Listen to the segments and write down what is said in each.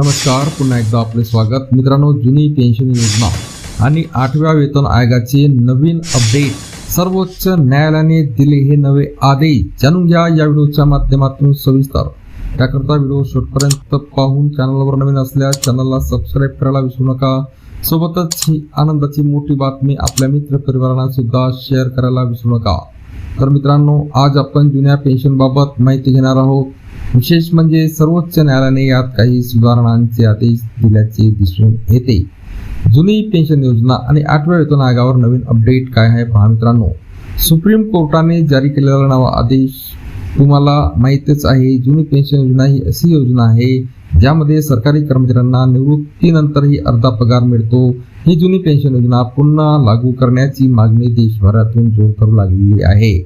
नमस्कार पुन्हा एकदा आपले स्वागत. मित्रांनो जुनी पेन्शन योजना आणि आठव्या वेतन आयोगाचे नवीन अपडेट. सर्वोच्च न्यायालयाने दिले हे नवे आदेश. जाणून घ्या या व्हिडिओच्या माध्यमातून सविस्तर. त्याकरता व्हिडिओ शेवटपर्यंत पाहून चॅनलवर नवीन असल्यास चॅनलला सबस्क्राईब करायला विसरू नका. सोबतच ही आनंदाची मोठी बातमी आपल्या मित्र परिवारांना सुद्धा शेअर करायला विसरू नका. तर मित्रांनो आज आपण जुन्या पेन्शनबाबत माहिती घेणार आहोत. विशेष म्हणजे सर्वोच्च न्यायालयाने यात काही सुधारणांचे आदेश दिल्याचे दिसून येते. जुनी पेन्शन योजना आणि आठव्या वेतन आयोगावर नवीन अपडेट काय आहे पहा मित्रांनो. सुप्रीम कोर्टाने जारी केलेला नवा आदेश तुम्हाला माहीतच आहे जुनी पेन्शन योजना ही अशी योजना आहे ज्यामध्ये सरकारी कर्मचाऱ्यांना निवृत्तीनंतरही अर्धा पगार मिळतो. ही जुनी पेन्शन योजना पुन्हा लागू करण्याची मागणी देशभरातून जोर करू लागलेली आहे.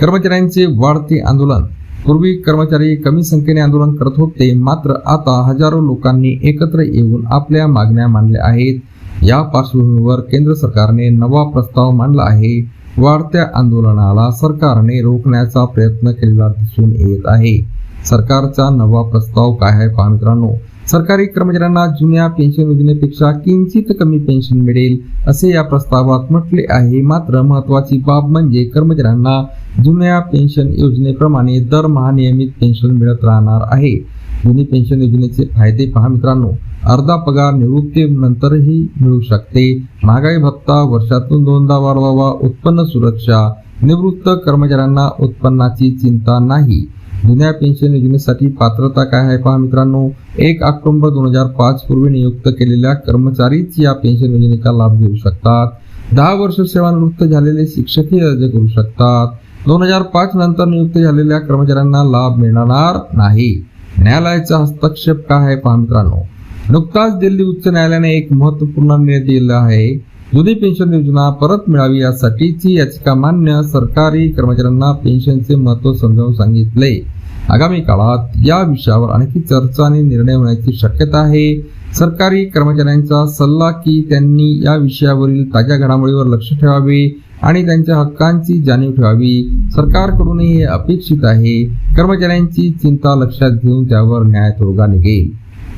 कर्मचाऱ्यांचे वाढते आंदोलन पूर्वी कर्मचारी कमी संख्येने आंदोलन करत होते मात्र आता हजारो लोकांनी एकत्र येऊन आपल्या मागण्या मांडल्या आहेत. या पार्श्वभूमीवर केंद्र सरकारने नवा प्रस्ताव मांडला आहे. वाढत्या आंदोलनाला सरकारने रोखण्याचा प्रयत्न केलेला दिसून येत आहे. सरकारचा नवा प्रस्ताव काय आहे पहा मित्रांनो. सरकारी कर्मचाऱ्यांना जुन्या पेन्शन योजनेपेक्षा किंचित कमी पेन्शन मिळेल असे या प्रस्तावात म्हटले आहे. मात्र महत्वाची बाब म्हणजे कर्मचाऱ्यांना जुन्या पेन्शन योजनेप्रमाणे दरमहा नियमित पेन्शन मिळत राहणार आहे. जुनी पेन्शन योजनेचे फायदे पहा मित्रांनो. अर्धा पगार निवृत्तीनंतरही मिळू शकते. महागाई भत्ता वर्षातून दोनदा वाढवावा उत्पन्न सुरक्षा निवृत्त कर्मचाऱ्यांना उत्पन्नाची चिंता नाही. जुन्या पेन्शन योजनेसाठी पात्रता काय आहे पहा मित्रांनो? एक ऑक्टोबर दोन हजार पाच पूर्वी नियुक्त केलेल्या कर्मचारीच या पेन्शन योजनेचा लाभ घेऊ शकतात. दहा वर्ष सेवानिवृत्त झालेले शिक्षकही अर्ज करू शकतात. दोन हजार पाच नंतर नियुक्त झालेल्या कर्मचाऱ्यांना लाभ मिळणार नाही. न्यायालयाचा हस्तक्षेप काय आहे पहा मित्रांनो? नुकताच दिल्ली उच्च न्यायालयाने एक महत्त्वपूर्ण निर्णय दिला आहे. जुनी पेन्शन योजना परत मिळावी यासाठीची याचिका मान्य सरकारी कर्मचाऱ्यांना पेन्शनचे महत्त्व समजावून सांगितले. आगामी काळात या विषयावर आणखी चर्चा आणि निर्णय होण्याची शक्यता आहे. सरकारी कर्मचाऱ्यांचा सल्ला की त्यांनी या विषयावरील ताज्या घडामोडीवर लक्ष ठेवावे आणि त्यांच्या हक्कांची जाणीव ठेवावी. सरकारकडूनही हे अपेक्षित आहे. कर्मचाऱ्यांची चिंता लक्षात घेऊन त्यावर न्याय तोडगा निघेल.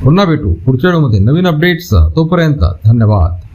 पुन्हा भेटू पुढच्या वेळेमध्ये नवीन अपडेट्स तोपर्यंत धन्यवाद.